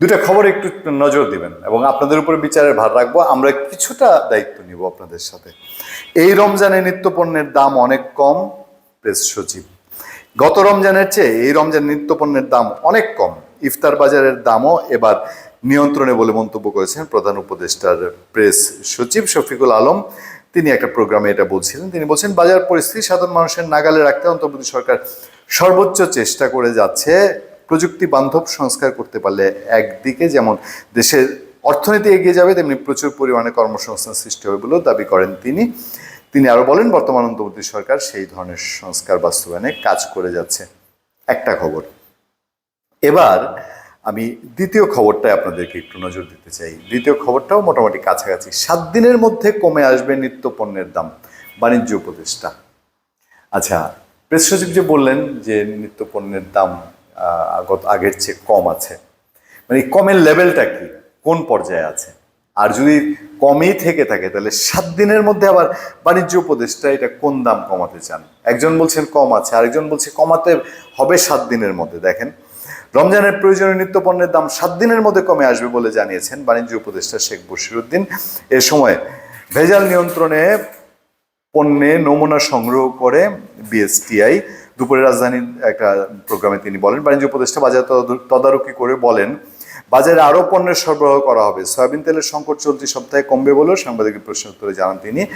দুটা খবর একটু নজর দিবেন এবং আপনাদের উপরে বিচারের ভার রাখব। আমরা কিছুটা দায়িত্ব নিব আপনাদের সাথে। এই রমজানে নিত্যপণ্যের দাম অনেক কম, প্রেস সচিব। গত রমজানের চেয়ে এই রমজান নিত্যপণ্যের দাম অনেক কম। ইফতার বাজারের দামও এবার নিয়ন্ত্রণে বলে মন্তব্য করেছেন প্রধান উপদেষ্টার প্রেস সচিব শফিকুল আলম। তিনি একটা প্রোগ্রামে এটা বলছিলেন। তিনি বলছেন, বাজার পরিস্থিতি সাধারণ মানুষের নাগালে রাখতে অন্তর্বর্তী সরকার সর্বোচ্চ চেষ্টা করে যাচ্ছে। প্রযুক্তি বান্ধব সংস্কার করতে পারলে একদিকে যেমন দেশের অর্থনীতি এগিয়ে যাবে, তেমনি প্রচুর পরিমাণে কর্মসংস্থান সৃষ্টি হবে বলেও দাবি করেন তিনি। তিনি আরও বলেন, বর্তমান অন্তর্বর্তী সরকার সেই ধরনের সংস্কার বাস্তবায়নে কাজ করে যাচ্ছে। একটা খবর। এবার আমি দ্বিতীয় খবরটায় আপনাদেরকে একটু নজর দিতে চাই। দ্বিতীয় খবরটাও মোটামুটি কাছাকাছি। সাত দিনের মধ্যে কমে আসবে নিত্য পণ্যের দাম, বাণিজ্য উপদেষ্টা। আচ্ছা প্রেস সচিব যে বললেন যে নিত্য পণ্যের দাম গত আগের চেয়ে কম আছে। মানে কমের লেভেলটা কি? কোন পর্যায়ে আছে? আর যদি কমই থেকে থাকে, তাহলে সাত দিনের মধ্যে আবার বাণিজ্য উপদেষ্টা এটা কোন দাম কমাতে চান? একজন বলছেন কম আছে, আরেকজন বলছে কমাতে হবে সাত দিনের মধ্যে। দেখেন, রমজানের প্রয়োজনীয় নিত্য পণ্যের দাম সাত দিনের মধ্যে কমে আসবে বলে জানিয়েছেন বাণিজ্য উপদেষ্টা শেখ বশিরুদ্দিন। এ সময় ভেজাল নিয়ন্ত্রণে পণ্যে নমুনা সংগ্রহ করে বিএসটিআই দুপুরে রাজধানীর একটা প্রোগ্রামে তিনি বলেন, বাণিজ্য উপদেষ্টা বাজার তদ- তদারকি করে বলেন, বাজারে আরও পণ্যের সরবরাহ করা হবে। সয়াবিন তেলের সংকট চলতি সপ্তাহে কমবে বলেও সাংবাদিকের প্রশ্নের উত্তরে জানান তিনি।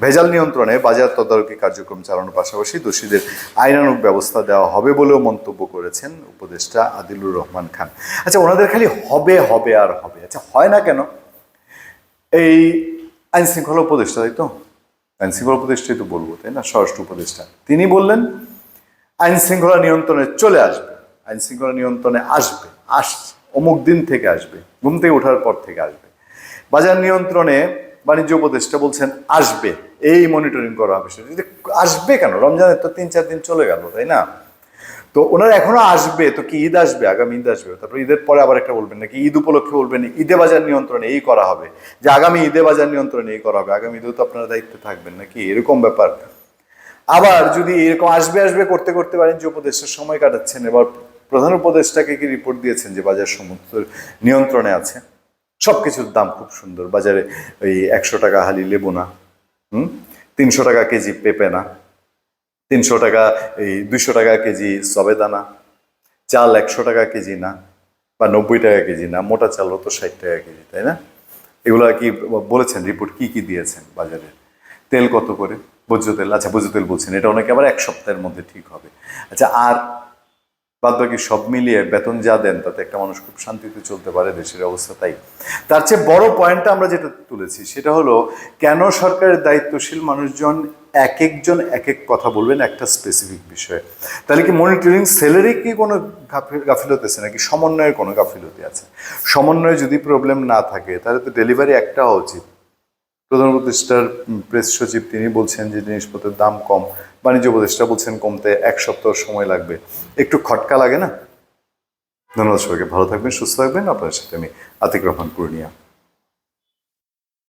ভেজাল নিয়ন্ত্রণে বাজার তদারকি কার্যক্রম চালানোর পাশাপাশি দোষীদের আইনানুগ ব্যবস্থা দেওয়া হবে বলেও মন্তব্য করেছেন উপদেষ্টা আদিলুর রহমান খান। আচ্ছা ওনাদের খালি হবে হবে আর হবে। আচ্ছা হয় না কেন? এই আইন শৃঙ্খলা উপদেষ্টা, তাই তো? আইন শৃঙ্খলা উপদেষ্টাই তো বলব, তাই না? স্বরাষ্ট্র উপদেষ্টা। তিনি বললেন আইন শৃঙ্খলা নিয়ন্ত্রণে চলে আসবে। আইন শৃঙ্খলা নিয়ন্ত্রণে আসবে, আসছে, অমুক দিন থেকে আসবে, ঘুম থেকে ওঠার পর থেকে আসবে। বাজার নিয়ন্ত্রণে বাণিজ্য উপদেষ্টা বলছেন, আসবে, এই মনিটরিং করা হবে। সেটা আসবে কেন? রমজানের তো তিন চার দিন চলে গেল, তাই না? তো ওনারা এখনও আসবে, তো কি ঈদ আসবে? আগামী ঈদ আসবে। তারপর ঈদের পরে আবার একটা বলবেন নাকি, ঈদ উপলক্ষে বলবেন ঈদে বাজার নিয়ন্ত্রণে এই করা হবে। যে আগামী ঈদে বাজার নিয়ন্ত্রণে এই করা হবে, আগামী ঈদেও তো আপনারা দায়িত্বে থাকবেন নাকি? এরকম ব্যাপার। আবার যদি এরকম আসবে আসবে করতে করতে পারেন যে উপদেষ্টার সময় কাটাচ্ছেন, এবার প্রধান উপদেষ্টাকে কি রিপোর্ট দিয়েছেন যে বাজার সমস্ত নিয়ন্ত্রণে আছে? সব কিছুর দাম খুব সুন্দর, বাজারে ওই একশো টাকা হালি লেবু না, হুম? তিনশো টাকা কেজি পেঁপে না, তিনশো টাকা এই দুইশো টাকা কেজি সবেদানা চাল একশো টাকা কেজি না, বা নব্বই টাকা কেজি না, মোটা চাল তো ষাট টাকা কেজি, তাই না? এগুলো কি বলেছেন? রিপোর্ট কি কি দিয়েছেন বাজারে? তেল কত করে? ভোজ্য তেল আচ্ছা ভোজ্য তেল বলছেন। এটা অনেকে আবার এক সপ্তাহের মধ্যে ঠিক হবে। আচ্ছা আর বাদ বাকি সব মিলিয়ে বেতন যা দেন, তাতে একটা মানুষ খুব শান্তিতে চলতে পারে, দেশের অবস্থা তাই। তার চেয়ে বড় পয়েন্টটা আমরা যেটা তুলেছি, সেটা হলো কেন সরকারের দায়িত্বশীল মানুষজন এক একজন এক এক কথা বলবেন একটা স্পেসিফিক বিষয়ে? তাহলে কি মনিটরিং সেলেরই কি কোনো গাফি- গাফিলতি আছে, নাকি সমন্বয়ের কোনো গাফিলতি আছে? সমন্বয়ে যদি প্রবলেম না থাকে, তাহলে তো ডেলিভারি একটা হওয়া উচিত। প্রধান উপদেষ্টার প্রেস সচিব তিনি বলছেন যে জিনিসপত্রের দাম কম। বাণিজ্য উপদেষ্টা বলছেন কমতে এক সপ্তাহ সময় লাগবে। একটু খটকা লাগে না? ধন্যবাদ সবাইকে। ভালো থাকবেন, সুস্থ থাকবেন। আপনার সাথে আমি আতিক রহমান পূর্ণিয়া